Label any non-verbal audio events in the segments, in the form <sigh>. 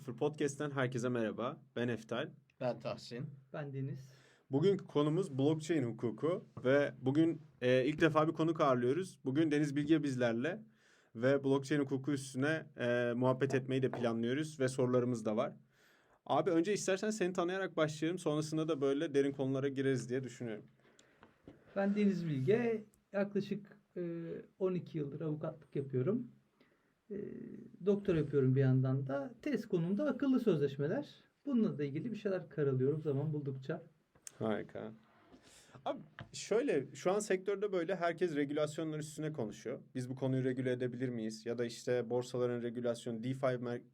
3.0 Podcast'ten herkese merhaba. Ben Eftal. Ben Tahsin. Ben Deniz. Bugünkü konumuz blockchain hukuku ve bugün e, ilk defa bir konuk ağırlıyoruz. Bugün Deniz Bilge bizlerle ve blockchain hukuku üstüne e, muhabbet etmeyi de planlıyoruz ve sorularımız da var. Abi önce istersen seni tanıyarak başlayalım. Sonrasında da böyle derin konulara gireriz diye düşünüyorum. Ben Deniz Bilge. Yaklaşık e, 12 yıldır avukatlık yapıyorum. E, doktor yapıyorum bir yandan da. Tez konumda akıllı sözleşmeler. Bununla da ilgili bir şeyler karalıyorum zaman buldukça. Harika. Abi şöyle şu an sektörde böyle herkes regülasyonlar üstüne konuşuyor. Biz bu konuyu regüle edebilir miyiz? Ya da işte borsaların regülasyonu DeFi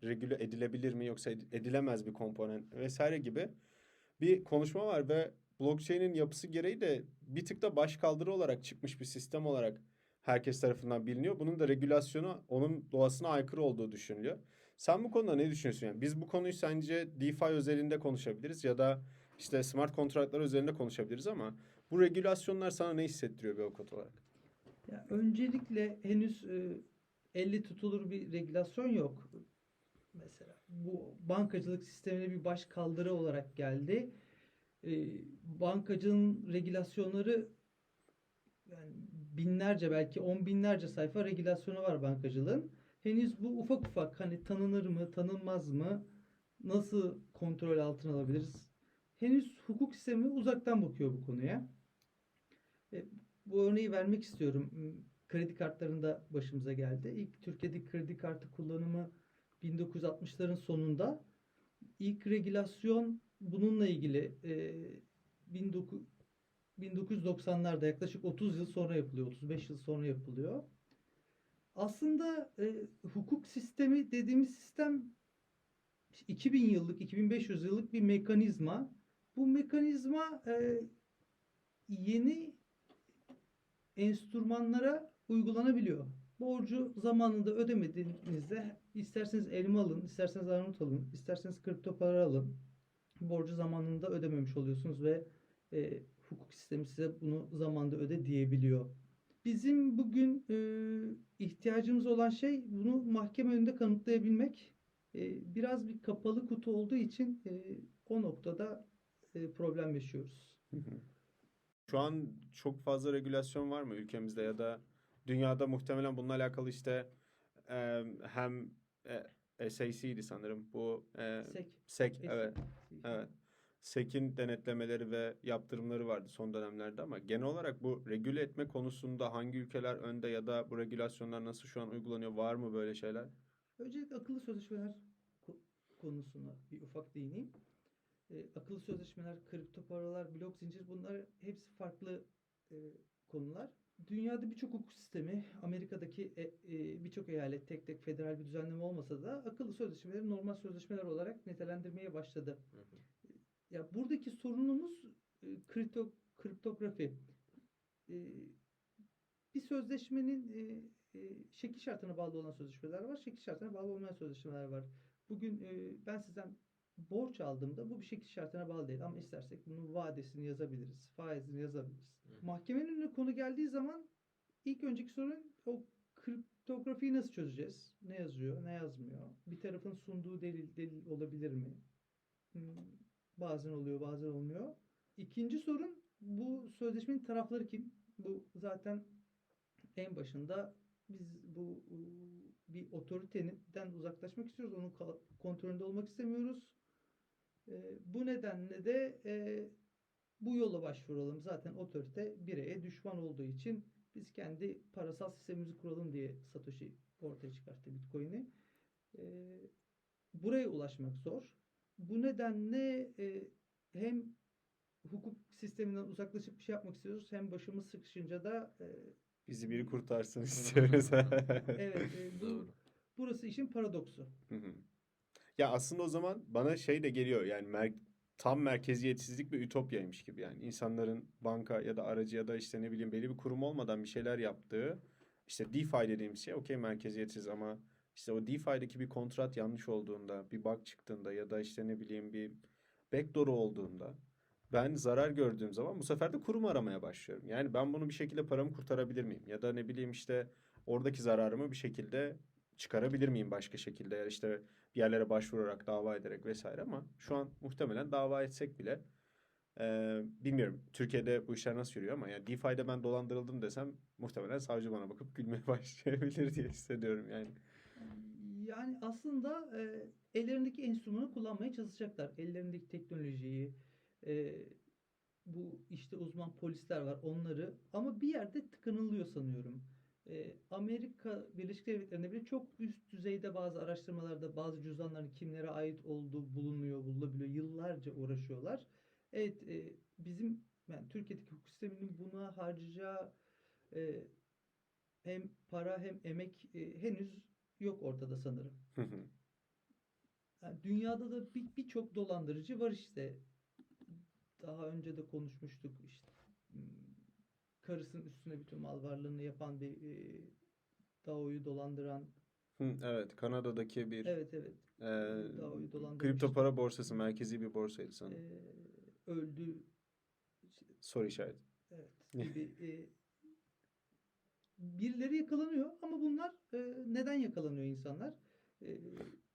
regüle edilebilir mi yoksa ed- edilemez bir komponent vesaire gibi bir konuşma var ve blockchain'in yapısı gereği de bir tık da baş kaldırı olarak çıkmış bir sistem olarak herkes tarafından biliniyor. Bunun da regülasyonu onun doğasına aykırı olduğu düşünülüyor. Sen bu konuda ne düşünüyorsun? Yani biz bu konuyu sence DeFi özelinde konuşabiliriz ya da işte smart kontratlar üzerinde konuşabiliriz ama bu regülasyonlar sana ne hissettiriyor bir avukat olarak? Ya öncelikle henüz e, elle tutulur bir regülasyon yok. Mesela bu bankacılık sistemine bir baş kaldırı olarak geldi. E, bankacılığın regülasyonları yani binlerce belki on binlerce sayfa regülasyonu var bankacılığın. Henüz bu ufak ufak hani tanınır mı, tanınmaz mı, nasıl kontrol altına alabiliriz? Henüz hukuk sistemi uzaktan bakıyor bu konuya. E, bu örneği vermek istiyorum. M, Kredi kartlarında başımıza geldi. İlk Türkiye'deki kredi kartı kullanımı 1960'ların sonunda. İlk regülasyon bununla ilgili e, 19 1990'larda yaklaşık 30 yıl sonra yapılıyor, 35 yıl sonra yapılıyor. Aslında e, hukuk sistemi dediğimiz sistem 2000 yıllık, 2500 yıllık bir mekanizma. Bu mekanizma e, yeni enstrümanlara uygulanabiliyor. Borcu zamanında ödemediğinizde isterseniz elma alın, isterseniz armut alın, isterseniz kripto para alın. Borcu zamanında ödememiş oluyorsunuz ve e, hukuk sistemi size bunu zamanında öde diyebiliyor. Bizim bugün e, ihtiyacımız olan şey bunu mahkeme önünde kanıtlayabilmek. E, biraz bir kapalı kutu olduğu için e, o noktada e, problem yaşıyoruz. Şu an çok fazla regülasyon var mı ülkemizde ya da dünyada muhtemelen bununla alakalı işte e, hem e, SAC'ydi sanırım bu e, SEC. SEC evet SEC. evet SEC'in denetlemeleri ve yaptırımları vardı son dönemlerde ama genel olarak bu regüle etme konusunda hangi ülkeler önde ya da bu regülasyonlar nasıl şu an uygulanıyor var mı böyle şeyler? Öncelikle akıllı sözleşmeler ko- konusuna bir ufak değineyim. E, akıllı sözleşmeler, kripto paralar, blok zincir bunlar hepsi farklı e, konular. Dünyada birçok hukuk sistemi, Amerika'daki e, e, birçok eyalet tek tek federal bir düzenleme olmasa da akıllı sözleşmeleri normal sözleşmeler olarak nitelendirmeye başladı. Ya buradaki sorunumuz e, kripto kriptografi. E, bir sözleşmenin e, e, şekil şartına bağlı olan sözleşmeler var, şekil şartına bağlı olmayan sözleşmeler var. Bugün e, ben sizden borç aldığımda bu bir şekil şartına bağlı değil ama istersek bunun vadesini yazabiliriz, faizini yazabiliriz. Mahkemenin önüne konu geldiği zaman ilk önceki sorun o kriptografiyi nasıl çözeceğiz? Ne yazıyor, ne yazmıyor? Bir tarafın sunduğu delil delil olabilir mi? Hmm, Bazen oluyor, bazen olmuyor. İkinci sorun bu sözleşmenin tarafları kim? Bu zaten en başında biz bu bir otoriteden uzaklaşmak istiyoruz. Onun kontrolünde olmak istemiyoruz. E, bu nedenle de e, bu yola başvuralım. Zaten otorite bireye düşman olduğu için biz kendi parasal sistemimizi kuralım diye Satoshi ortaya çıkarttı Bitcoin'i. E, buraya ulaşmak zor. Bu nedenle e, hem hukuk sisteminden uzaklaşıp bir şey yapmak istiyoruz hem başımız sıkışınca da e, Bizi biri kurtarsın istiyoruz. <laughs> evet e, bu, Doğru. burası işin paradoksu. Hı hı. Ya aslında o zaman bana şey de geliyor yani mer- tam merkeziyetsizlik bir ütopyaymış gibi yani insanların banka ya da aracı ya da işte ne bileyim belli bir kurum olmadan bir şeyler yaptığı işte DeFi dediğimiz şey okey merkeziyetsiz ama işte o DeFi'deki bir kontrat yanlış olduğunda bir bug çıktığında ya da işte ne bileyim bir backdoor olduğunda ben zarar gördüğüm zaman bu sefer de kurum aramaya başlıyorum. Yani ben bunu bir şekilde paramı kurtarabilir miyim? Ya da ne bileyim işte oradaki zararımı bir şekilde çıkarabilir miyim başka şekilde? Yani işte bir yerlere başvurarak, dava ederek vesaire ama şu an muhtemelen dava etsek bile e, bilmiyorum Türkiye'de bu işler nasıl yürüyor ama yani DeFi'de ben dolandırıldım desem muhtemelen savcı bana bakıp gülmeye <laughs> başlayabilir diye hissediyorum yani. Yani aslında e, ellerindeki enstrümanı kullanmaya çalışacaklar. Ellerindeki teknolojiyi, e, bu işte uzman polisler var onları ama bir yerde tıkanılıyor sanıyorum. E, Amerika Birleşik Devletleri'nde bile çok üst düzeyde bazı araştırmalarda bazı cüzdanların kimlere ait olduğu bulunuyor, bulunabiliyor. Yıllarca uğraşıyorlar. Evet, e, bizim yani Türkiye'deki hukuk sisteminin buna harcayacağı e, hem para hem emek e, henüz yok ortada sanırım. Hı hı. Yani dünyada da bir- birçok dolandırıcı var işte. Daha önce de konuşmuştuk işte. Hmm, Karısının üstüne bütün mal varlığını yapan bir e, Dao'yu dolandıran. Hı, evet Kanada'daki bir Evet evet. e, kripto para borsası merkezi bir borsaydı E, sanırım. öldü. Soru işareti. Evet gibi. e, birileri yakalanıyor ama bunlar e, neden yakalanıyor insanlar? E,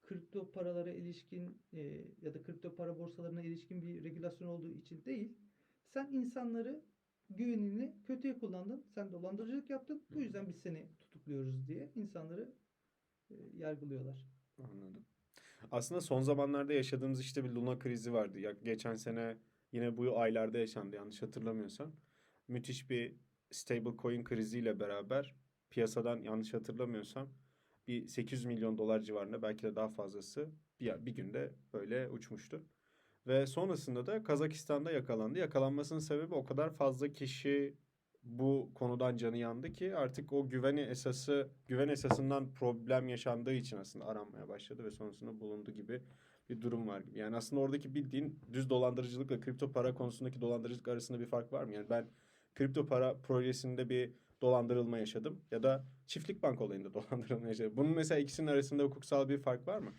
kripto paralara ilişkin e, ya da kripto para borsalarına ilişkin bir regülasyon olduğu için değil. Sen insanları güvenini kötüye kullandın. Sen dolandırıcılık yaptın. Bu yüzden biz seni tutukluyoruz diye insanları e, yargılıyorlar. Anladım. Aslında son zamanlarda yaşadığımız işte bir Luna krizi vardı. Ya geçen sene yine bu aylarda yaşandı yanlış hatırlamıyorsam. Müthiş bir stablecoin kriziyle beraber piyasadan yanlış hatırlamıyorsam bir 800 milyon dolar civarında belki de daha fazlası bir, bir günde böyle uçmuştu. Ve sonrasında da Kazakistan'da yakalandı. Yakalanmasının sebebi o kadar fazla kişi bu konudan canı yandı ki artık o güveni esası güven esasından problem yaşandığı için aslında aranmaya başladı ve sonrasında bulundu gibi bir durum var. Yani aslında oradaki bildiğin düz dolandırıcılıkla kripto para konusundaki dolandırıcılık arasında bir fark var mı? Yani ben kripto para projesinde bir dolandırılma yaşadım ya da çiftlik bank olayında <laughs> dolandırılma yaşadım. Bunun mesela ikisinin arasında hukuksal bir fark var mı?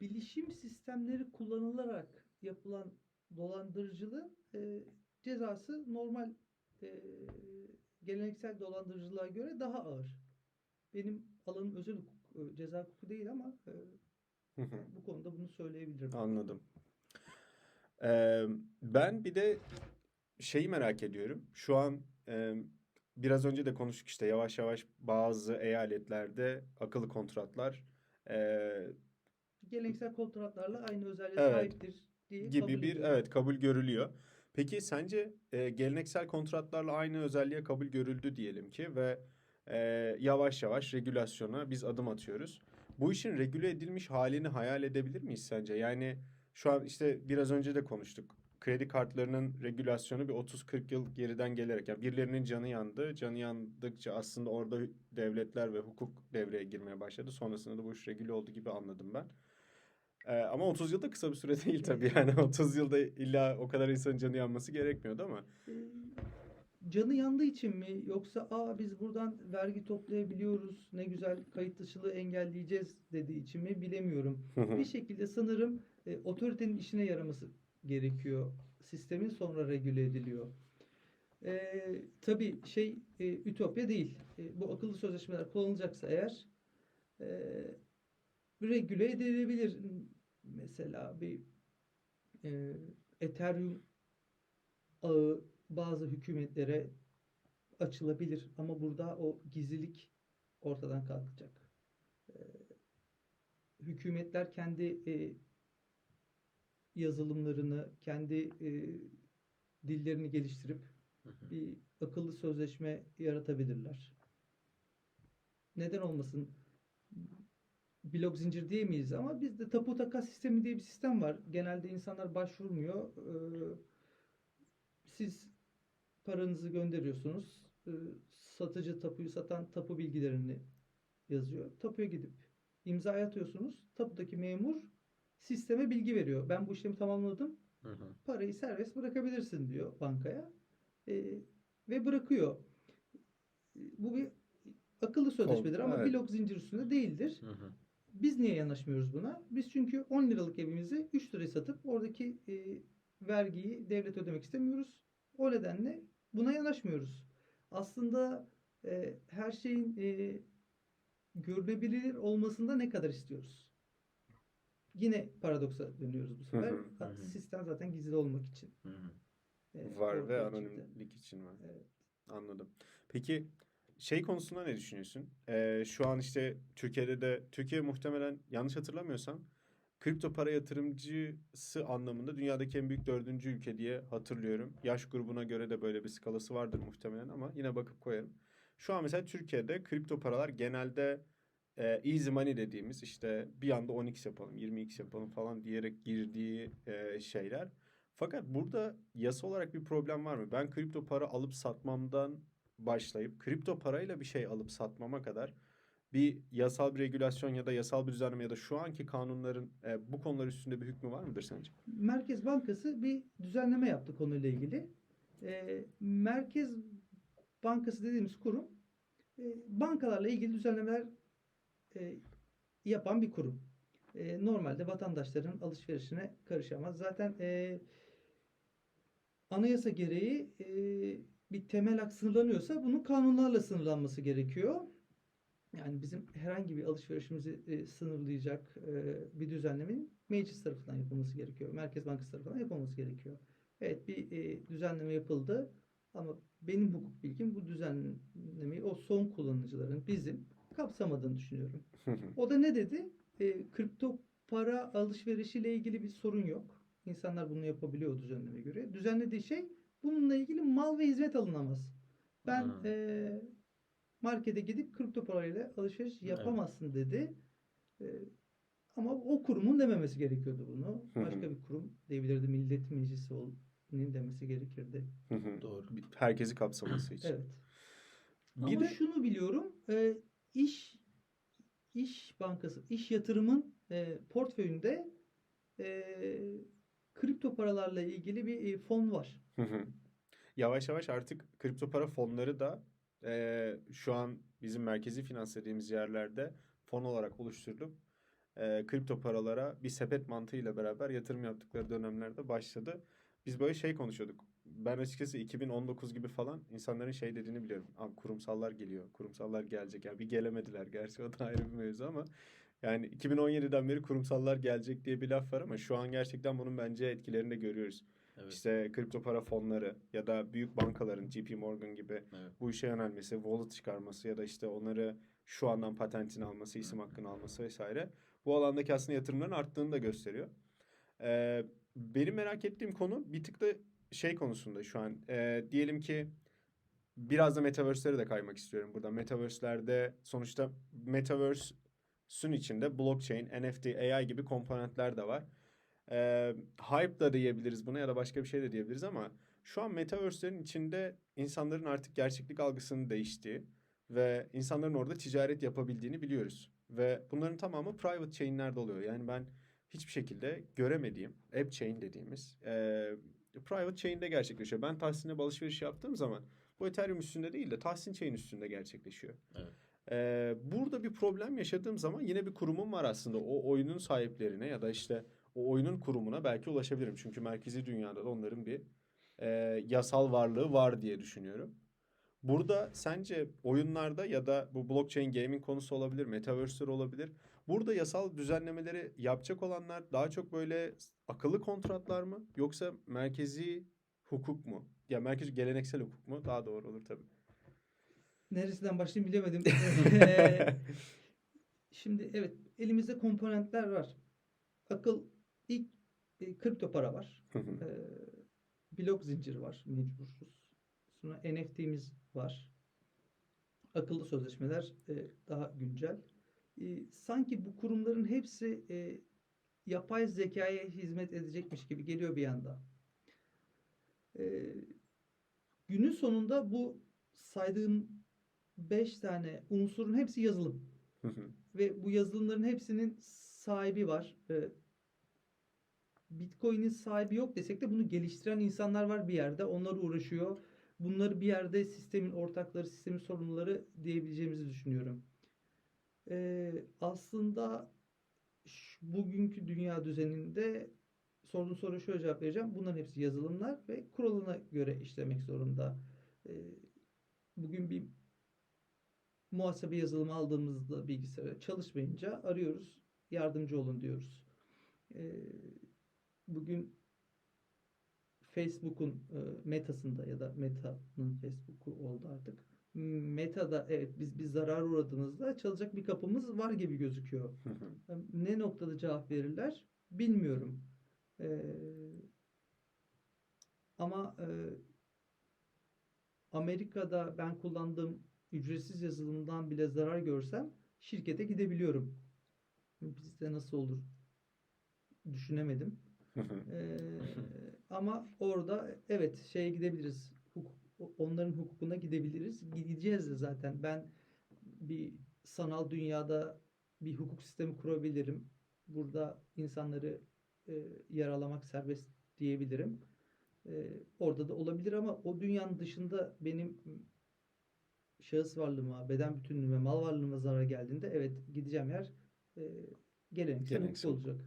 bilişim sistemleri kullanılarak yapılan dolandırıcılığın e, cezası normal e, geleneksel dolandırıcılığa göre daha ağır. Benim alanım özel hukuk, e, ceza hukuku değil ama e, Hı hı. bu konuda bunu söyleyebilirim. Anladım. Ee, ben bir de şeyi merak ediyorum. Şu an e, biraz önce de konuştuk işte yavaş yavaş bazı eyaletlerde akıllı kontratlar e, Geleneksel kontratlarla aynı özelliğe Evet. sahiptir diye gibi kabul bir ediyorum. evet kabul görülüyor. Peki sence e, geleneksel kontratlarla aynı özelliğe kabul görüldü diyelim ki ve e, yavaş yavaş regülasyona biz adım atıyoruz. Bu işin regüle edilmiş halini hayal edebilir miyiz sence? Yani şu an işte biraz önce de konuştuk. Kredi kartlarının regülasyonu bir 30-40 yıl geriden gelerek yani birilerinin canı yandı. Canı yandıkça aslında orada devletler ve hukuk devreye girmeye başladı. Sonrasında da bu iş regüle oldu gibi anladım ben. Ee, ama 30 yıl da kısa bir süre <laughs> değil tabii. Yani 30 yılda illa o kadar insanın canı yanması gerekmiyordu ama. E, canı yandığı için mi yoksa aa biz buradan vergi toplayabiliyoruz ne güzel kayıt dışılığı engelleyeceğiz dediği için mi bilemiyorum. bir şekilde sanırım e, otoritenin işine yaraması gerekiyor. Sistemin sonra regüle ediliyor. E, tabii şey e, ütopya değil. E, bu akıllı sözleşmeler kullanılacaksa eğer e, regüle edilebilir. Mesela bir e, Ethereum ağı bazı hükümetlere açılabilir ama burada o gizlilik ortadan kalkacak. E, hükümetler kendi e, yazılımlarını, kendi e, dillerini geliştirip bir akıllı sözleşme yaratabilirler. Neden olmasın? Blok zincir diyemeyiz ama bizde tapu takas sistemi diye bir sistem var. Genelde insanlar başvurmuyor. Ee, siz paranızı gönderiyorsunuz. Ee, satıcı tapuyu satan tapu bilgilerini yazıyor. Tapuya gidip imza atıyorsunuz. Tapudaki memur sisteme bilgi veriyor. Ben bu işlemi tamamladım. Parayı serbest bırakabilirsin diyor bankaya. Ee, ve bırakıyor. Bu bir akıllı sözleşmedir ama evet. blok zincir üstünde değildir. Biz niye yanaşmıyoruz buna? Biz çünkü 10 liralık evimizi 3 liraya satıp oradaki e, vergiyi devlet ödemek istemiyoruz. O nedenle buna yanaşmıyoruz. Aslında e, her şeyin e, görülebilir olmasında ne kadar istiyoruz? Yine paradoksa dönüyoruz bu sefer. Sistem zaten gizli olmak için. E, Var ve anonimlik için var. Evet. Anladım. Peki şey konusunda ne düşünüyorsun? Ee, şu an işte Türkiye'de de Türkiye muhtemelen yanlış hatırlamıyorsam kripto para yatırımcısı anlamında dünyadaki en büyük dördüncü ülke diye hatırlıyorum. Yaş grubuna göre de böyle bir skalası vardır muhtemelen ama yine bakıp koyarım. Şu an mesela Türkiye'de kripto paralar genelde e, easy money dediğimiz işte bir anda 10x yapalım, 20x yapalım falan diyerek girdiği e, şeyler. Fakat burada yasa olarak bir problem var mı? Ben kripto para alıp satmamdan başlayıp kripto parayla bir şey alıp satmama kadar bir yasal bir regülasyon ya da yasal bir düzenleme ya da şu anki kanunların e, bu konular üstünde bir hükmü var mıdır sence? Merkez Bankası bir düzenleme yaptı konuyla ilgili. E, Merkez Bankası dediğimiz kurum e, bankalarla ilgili düzenlemeler e, yapan bir kurum. E, normalde vatandaşların alışverişine karışamaz. Zaten e, anayasa gereği e, bir temel hak sınırlanıyorsa bunun kanunlarla sınırlanması gerekiyor. Yani bizim herhangi bir alışverişimizi e, sınırlayacak e, bir düzenlemenin meclis tarafından yapılması gerekiyor. Merkez Bankası tarafından yapılması gerekiyor. Evet bir e, düzenleme yapıldı ama benim hukuk bilgim bu düzenlemeyi o son kullanıcıların bizim kapsamadığını düşünüyorum. O da ne dedi? E, kripto para alışverişiyle ilgili bir sorun yok. İnsanlar bunu yapabiliyor düzenleme göre. Düzenlediği şey bununla ilgili mal ve hizmet alınamaz. Ben e, markete gidip kripto parayla alışveriş yapamazsın dedi. E, ama o kurumun dememesi gerekiyordu bunu. Başka bir kurum diyebilirdi. Millet Meclisi onun demesi gerekirdi. Doğru. Herkesi kapsaması <clears throat> için. Evet. Bir Ama de şunu biliyorum. E, iş iş bankası, iş yatırımın e, portföyünde e, kripto paralarla ilgili bir e, fon var. Yavaş yavaş artık kripto para fonları da eee, şu an bizim merkezi finans dediğimiz yerlerde fon olarak oluşturulup eee, kripto paralara bir sepet mantığıyla beraber yatırım yaptıkları dönemlerde başladı. Biz böyle şey konuşuyorduk. Ben açıkçası 2019 gibi falan insanların şey dediğini biliyorum. Abi kurumsallar geliyor, kurumsallar gelecek. Yani bir gelemediler gerçi o da <laughs> ayrı bir mevzu ama yani 2017'den beri kurumsallar gelecek diye bir laf var ama şu an gerçekten bunun bence etkilerini de görüyoruz. Evet. İşte kripto para fonları ya da büyük bankaların JP Morgan gibi Evet. bu işe yönelmesi, wallet çıkarması ya da işte onları şu andan patentini alması, isim hakkını alması vesaire bu alandaki aslında yatırımların arttığını da gösteriyor. Ee, benim merak ettiğim konu bir tık da şey konusunda şu an. Ee, diyelim ki biraz da metaverse'lere de kaymak istiyorum burada. Metaverse'lerde sonuçta metaverse'ün içinde blockchain, NFT, AI gibi komponentler de var. Ee, hype da diyebiliriz buna ya da başka bir şey de diyebiliriz ama şu an metaverse'lerin içinde insanların artık gerçeklik algısının değiştiği ve insanların orada ticaret yapabildiğini biliyoruz. Ve bunların tamamı private chain'lerde oluyor. Yani ben hiçbir şekilde göremediğim app chain dediğimiz e, private chain'de gerçekleşiyor. Ben Tahsin'e alışveriş yaptığım zaman bu Ethereum üstünde değil de Tahsin chain üstünde gerçekleşiyor. Evet. Ee, burada bir problem yaşadığım zaman yine bir kurumum var aslında. O oyunun sahiplerine ya da işte o oyunun kurumuna belki ulaşabilirim. Çünkü merkezi dünyada da onların bir e, yasal varlığı var diye düşünüyorum. Burada sence oyunlarda ya da bu blockchain gaming konusu olabilir, metaverse'ler olabilir. Burada yasal düzenlemeleri yapacak olanlar daha çok böyle akıllı kontratlar mı yoksa merkezi hukuk mu? Ya merkezi geleneksel hukuk mu? Daha doğru olur tabii. Neresinden başlayayım bilemedim. Eee, <laughs> Şimdi evet elimizde komponentler var. Akıl ilk e, kripto para var. Eee, blok zinciri var mecbursuz. Sonra NFT'miz var. Akıllı sözleşmeler e, daha güncel. E, sanki bu kurumların hepsi e, yapay zekaya hizmet edecekmiş gibi geliyor bir anda. E, günün sonunda bu saydığım 5 tane unsurun hepsi yazılım Hı hı. ve bu yazılımların hepsinin sahibi var. Ee, Bitcoin'in sahibi yok desek de bunu geliştiren insanlar var bir yerde. Onlar uğraşıyor. Bunları bir yerde sistemin ortakları, sistemin sorumluları diyebileceğimizi düşünüyorum. Ee, aslında bugünkü dünya düzeninde sorduğun soruya şöyle cevap vereceğim. Bunların hepsi yazılımlar ve kuralına göre işlemek zorunda. Ee, bugün bir muhasebe yazılımı aldığımızda bilgisayara çalışmayınca arıyoruz. Yardımcı olun diyoruz. Ee, bugün Facebook'un e, metasında ya da Meta'nın Facebook'u oldu artık. Meta'da evet biz bir zarar uğradığımızda çalacak bir kapımız var gibi gözüküyor. Ne noktada cevap verirler bilmiyorum. Ee, ama e, Amerika'da ben kullandığım ücretsiz yazılımdan bile zarar görsem şirkete gidebiliyorum. Bizde nasıl olur düşünemedim. Ee, ama orada evet şeye gidebiliriz. Onların hukukuna gidebiliriz. Gideceğiz de zaten. Ben bir sanal dünyada bir hukuk sistemi kurabilirim. Burada insanları e, yaralamak serbest diyebilirim. E, orada da olabilir ama o dünyanın dışında benim şahıs varlığıma, beden bütünlüğüme, mal varlığıma zarar geldiğinde evet gideceğim yer e, geleneksel hukuk olacak.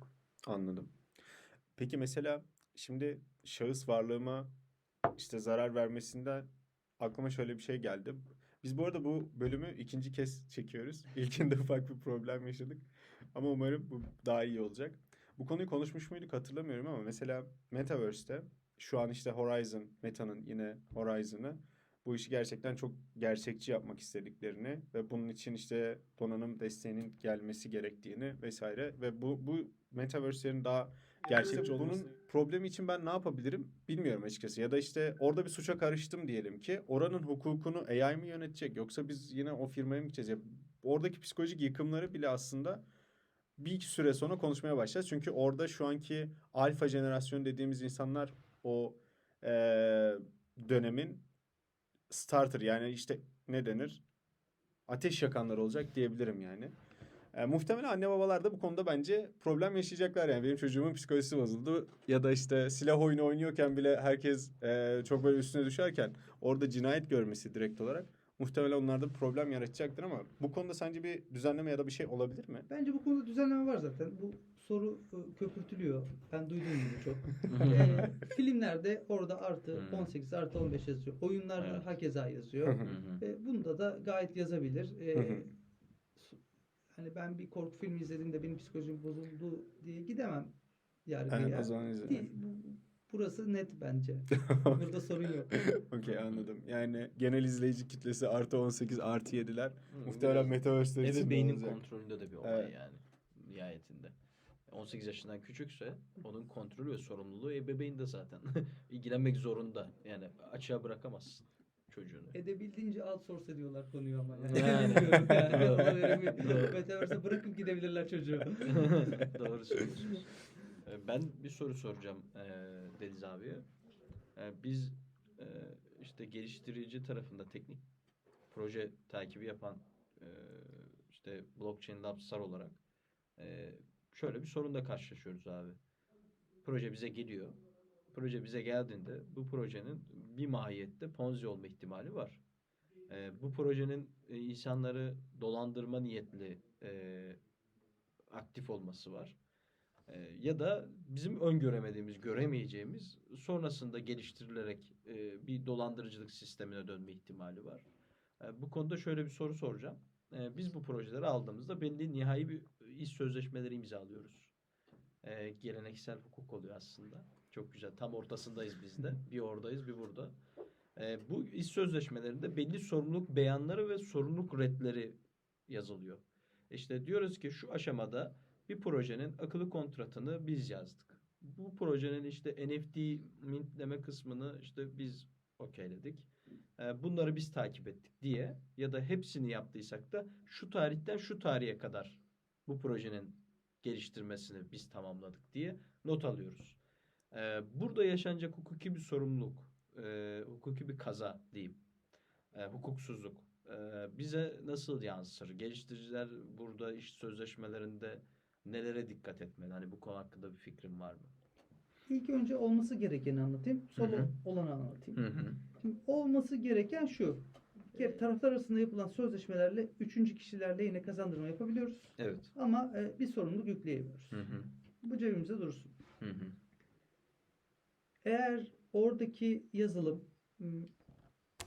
Anladım. Peki mesela şimdi şahıs varlığıma işte zarar vermesinden aklıma şöyle bir şey geldi. Biz bu arada bu bölümü ikinci kez çekiyoruz. <laughs> İlkinde ufak bir problem yaşadık. Ama umarım bu daha iyi olacak. Bu konuyu konuşmuş muyduk hatırlamıyorum ama mesela Metaverse'te şu an işte Horizon, Meta'nın yine Horizon'ı bu işi gerçekten çok gerçekçi yapmak istediklerini ve bunun için işte donanım desteğinin gelmesi gerektiğini vesaire ve bu bu metaverse'lerin daha gerçekçi Bunun bunun problemi için ben ne yapabilirim bilmiyorum açıkçası. Ya da işte orada bir suça karıştım diyelim ki oranın hukukunu AI mı yönetecek yoksa biz yine o firmaya mı gideceğiz? Ya oradaki psikolojik yıkımları bile aslında bir iki süre sonra konuşmaya başlayacağız. Çünkü orada şu anki alfa jenerasyon dediğimiz insanlar o eee, dönemin starter yani işte ne denir? Ateş yakanlar olacak diyebilirim yani. E, muhtemelen anne babalar da bu konuda bence problem yaşayacaklar yani. Benim çocuğumun psikolojisi bozuldu. Ya da işte silah oyunu oynuyorken bile herkes e, çok böyle üstüne düşerken orada cinayet görmesi direkt olarak muhtemelen onlarda problem yaratacaktır ama bu konuda sence bir düzenleme ya da bir şey olabilir mi? Bence bu konuda düzenleme var zaten. Bu soru e, köpürtülüyor. Ben duydum bunu çok. Ee, <laughs> filmlerde orada artı Hmm. 18 artı 15 yazıyor. Oyunlarda Evet. hakeza yazıyor. Hı hı. E, bunda da gayet yazabilir. E, su- hani ben bir korku filmi izlediğimde benim psikolojim bozuldu diye gidemem Evet, yargıya. o zaman izle. Değil, bu- burası net bence. <laughs> Burada sorun yok. Okey anladım. Yani genel izleyici kitlesi artı 18 artı 7'ler. Hı, Muhtemelen Metaverse'ler için de Ebeveynin olacak. kontrolünde de bir olay Evet. yani nihayetinde. 18 yaşından küçükse onun kontrolü ve sorumluluğu ebeveyn zaten. <laughs> İlgilenmek zorunda. Yani açığa bırakamazsın çocuğunu. Edebildiğince outsource ediyorlar konuyu ama. Yani. <laughs> Yani. Yani. Metaverse'e bırakıp gidebilirler çocuğu. Doğru söylüyorsunuz. Ee, Ben bir soru soracağım eee, Deniz abiye. Ee, Biz eee, işte geliştirici tarafında teknik proje takibi yapan eee, işte blockchain labslar olarak şöyle bir sorunla karşılaşıyoruz abi. Proje bize geliyor. Proje bize geldiğinde bu projenin bir mahiyette ponzi olma ihtimali var. Bu projenin e, insanları dolandırma niyetli aktif olması var. Eee, ya da bizim öngöremediğimiz, göremeyeceğimiz sonrasında geliştirilerek eee, bir dolandırıcılık sistemine dönme ihtimali var. Eee, bu konuda şöyle bir soru soracağım. Eee, biz bu projeleri aldığımızda belli nihai bir iş sözleşmeleri imzalıyoruz. Geleneksel hukuk oluyor aslında. Çok güzel. Tam ortasındayız biz de. <laughs> Bir oradayız, bir burada. Bu iş sözleşmelerinde belli sorumluluk beyanları ve sorumluluk redleri yazılıyor. İşte diyoruz ki şu aşamada bir projenin akıllı kontratını biz yazdık. Bu projenin işte NFT mintleme kısmını işte biz okeyledik. Ee, bunları biz takip ettik diye ya da hepsini yaptıysak da şu tarihten şu tarihe kadar bu projenin geliştirmesini biz tamamladık diye not alıyoruz. Ee, burada yaşanacak hukuki bir sorumluluk, e, hukuki bir kaza diyeyim, e, hukuksuzluk e, bize nasıl yansır? Geliştiriciler burada iş sözleşmelerinde nelere dikkat etmeli? Hani bu konu hakkında bir fikrin var mı? İlk önce olması gerekeni anlatayım. Sonra olanı anlatayım. Hı hı. Şimdi olması gereken şu. Taraflar arasında yapılan sözleşmelerle üçüncü kişilerle yine kazandırma yapabiliyoruz. Evet. Ama e, bir sorumluluk yükleyemiyoruz. Hı hı. Bu cebimizde dursun. Hı hı. Eğer oradaki yazılım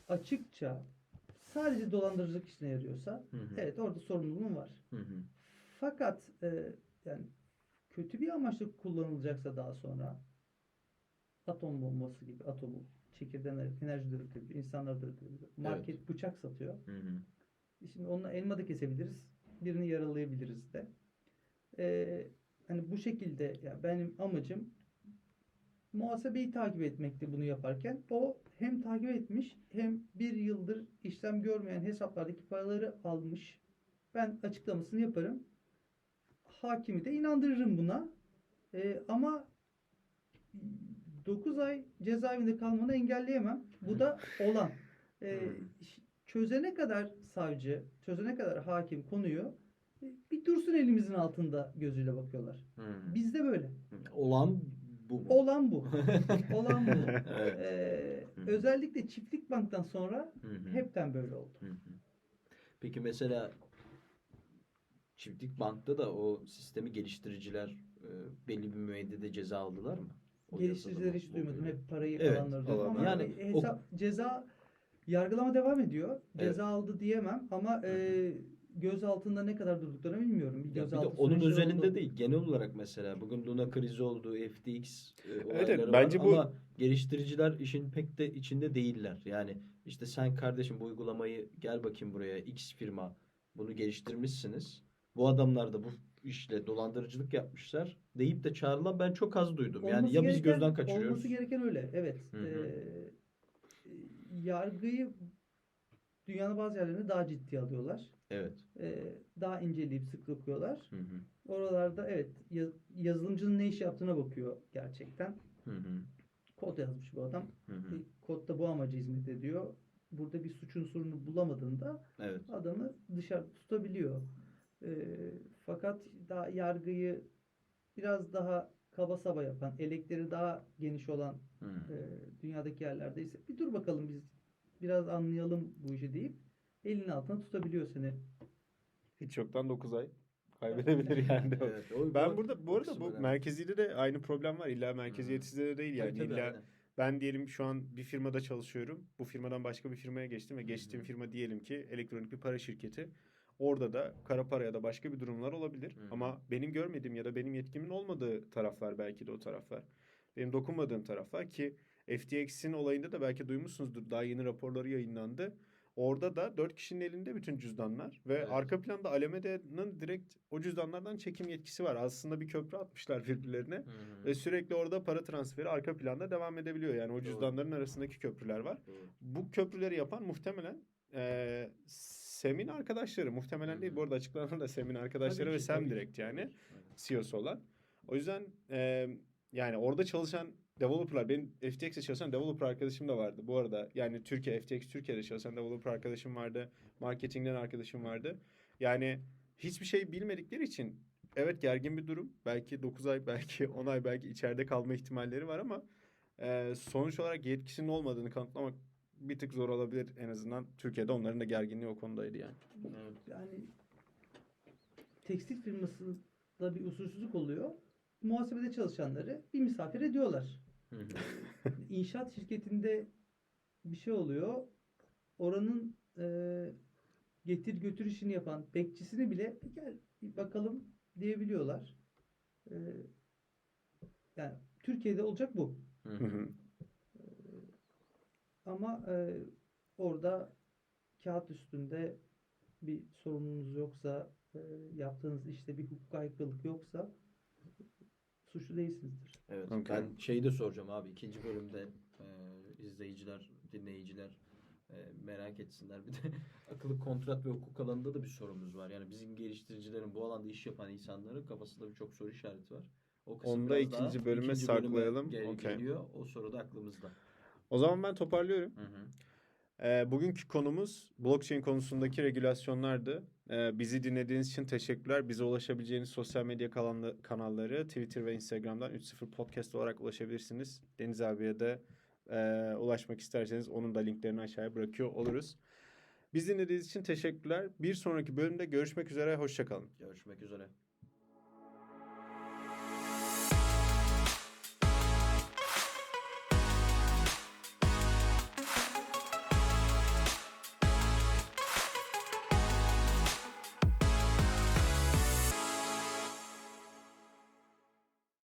açıkça sadece dolandırıcılık işine yarıyorsa Hı hı. evet orada sorumluluğum var. Hı hı. Fakat e, yani kötü bir amaçla kullanılacaksa daha sonra atom bombası gibi atomu çekirdeğden enerji üretebiliyor, insanlar üretebiliyor. Market bıçak satıyor. Hı hı. Şimdi onunla elma da kesebiliriz. Birini yaralayabiliriz de. Ee, hani bu şekilde ya benim amacım muhasebeyi takip etmekti bunu yaparken. O hem takip etmiş hem bir yıldır işlem görmeyen hesaplardaki paraları almış. Ben açıklamasını yaparım. Hakimi de inandırırım buna. Ee, ama 9 ay cezaevinde kalmanı engelleyemem. Bu da olan. Hmm. çözene kadar savcı, çözene kadar hakim konuyu e, bir dursun elimizin altında gözüyle bakıyorlar. Hı. Bizde böyle. Olan bu mu? Olan bu. <laughs> Olan bu. Evet. Ee, özellikle çiftlik banktan sonra hepten böyle oldu. Peki mesela Çiftlik Bank'ta da o sistemi geliştiriciler e, belli bir müeddede ceza aldılar mı? O Geliştiricileri hiç duymadım. Hep parayı Evet, alanları duydum. Ama Yani yani o- hesap, ceza yargılama devam ediyor. Evet. Ceza aldı diyemem ama e, göz altında ne kadar durduklarını bilmiyorum. Bir Ya bir de onun özelinde oldu. değil. Genel olarak mesela bugün Luna krizi oldu, FTX e, evet, bence var bu- ama geliştiriciler işin pek de içinde değiller. Yani işte sen kardeşim bu uygulamayı gel bakayım buraya X firma bunu geliştirmişsiniz. Bu adamlar da bu işle dolandırıcılık yapmışlar deyip de çağrılan ben çok az duydum. yani Olması ya biz gereken- gözden kaçırıyoruz. Olması gereken öyle. Evet. Hı hı. Ee, yargıyı dünyanın bazı yerlerinde daha ciddi alıyorlar. Evet. Ee, daha inceleyip sık okuyorlar. Hı hı. Oralarda evet yaz- yazılımcının ne iş yaptığına bakıyor gerçekten. Hı hı. Kod yazmış bu adam. Hı hı. E, Kodda bu amaca hizmet ediyor. Burada bir suç unsurunu bulamadığında Evet. adamı dışarı tutabiliyor. Ee, fakat daha yargıyı biraz daha kaba saba yapan, elekleri daha geniş olan e, dünyadaki yerlerde ise bir dur bakalım biz biraz anlayalım bu işi deyip elinin altına tutabiliyor seni. Hiç yoktan 9 ay kaybedebilir yani. Evet, o- Ben o- burada bu arada bu önemli. merkezide de aynı problem var. İlla merkeziyetsizde de değil Tabii, yani. tabii, İlla aynen. ben diyelim şu an bir firmada çalışıyorum. Bu firmadan başka bir firmaya geçtim ve geçtiğim firma diyelim ki elektronik bir para şirketi. Orada da kara para ya da başka bir durumlar olabilir. Hı. Ama benim görmediğim ya da benim yetkimin olmadığı taraflar belki de o taraflar. Benim dokunmadığım taraflar ki FTX'in olayında da belki duymuşsunuzdur. Daha yeni raporları yayınlandı. Orada da dört kişinin elinde bütün cüzdanlar ve Evet. arka planda Alameda'nın direkt o cüzdanlardan çekim yetkisi var. Aslında bir köprü atmışlar birbirlerine. Hı. Ve sürekli orada para transferi arka planda devam edebiliyor. Yani o Doğru. cüzdanların arasındaki köprüler var. Doğru. Bu köprüleri yapan muhtemelen eee Sem'in arkadaşları. Muhtemelen değil. Bu arada açıklanan da Sem'in arkadaşları Tabii ve ki, Sem tabii ki. direkt yani. Evet. CEO'su olan. O yüzden eee, yani orada çalışan developerlar, benim FTX'te çalışan developer arkadaşım da vardı. Bu arada yani Türkiye, FTX Türkiye'de çalışan developer arkadaşım vardı. Marketingden arkadaşım vardı. Yani hiçbir şey bilmedikleri için evet gergin bir durum. Belki 9 ay, belki 10 ay, belki içeride kalma ihtimalleri var ama eee, sonuç olarak yetkisinin olmadığını kanıtlamak bir tık zor olabilir en azından. Türkiye'de onların da gerginliği o konudaydı yani. Evet. Yani tekstil firmasında bir usulsüzlük oluyor. Muhasebede çalışanları bir misafir ediyorlar. İnşaat şirketinde bir şey oluyor. Oranın e, getir götür işini yapan bekçisini bile "Bir gel bir bakalım diyebiliyorlar. E, yani Türkiye'de olacak bu. Ama e, orada kağıt üstünde bir sorununuz yoksa, e, yaptığınız işte bir hukuk aykırılık yoksa suçlu değilsinizdir. Evet. Okey. Ben şeyi de soracağım abi. ikinci bölümde e, izleyiciler, dinleyiciler e, merak etsinler. Bir de <laughs> akıllı kontrat ve hukuk alanında da bir sorumuz var. Yani bizim geliştiricilerin bu alanda iş yapan insanların kafasında birçok soru işareti var. O kısım Onu da biraz daha ikinci bölüme ikinci bölüme saklayalım. gel- Okey. geliyor. O soru da aklımızda. O zaman ben toparlıyorum. Hı hı. Ee, bugünkü konumuz blockchain konusundaki regülasyonlardı. Ee, bizi dinlediğiniz için teşekkürler. Bize ulaşabileceğiniz sosyal medya kanalları Twitter ve Instagram'dan 3.0 podcast olarak ulaşabilirsiniz. Deniz abiye de e, ulaşmak isterseniz onun da linklerini aşağıya bırakıyor oluruz. Biz dinlediğiniz için teşekkürler. Bir sonraki bölümde görüşmek üzere. Hoşçakalın. Görüşmek üzere.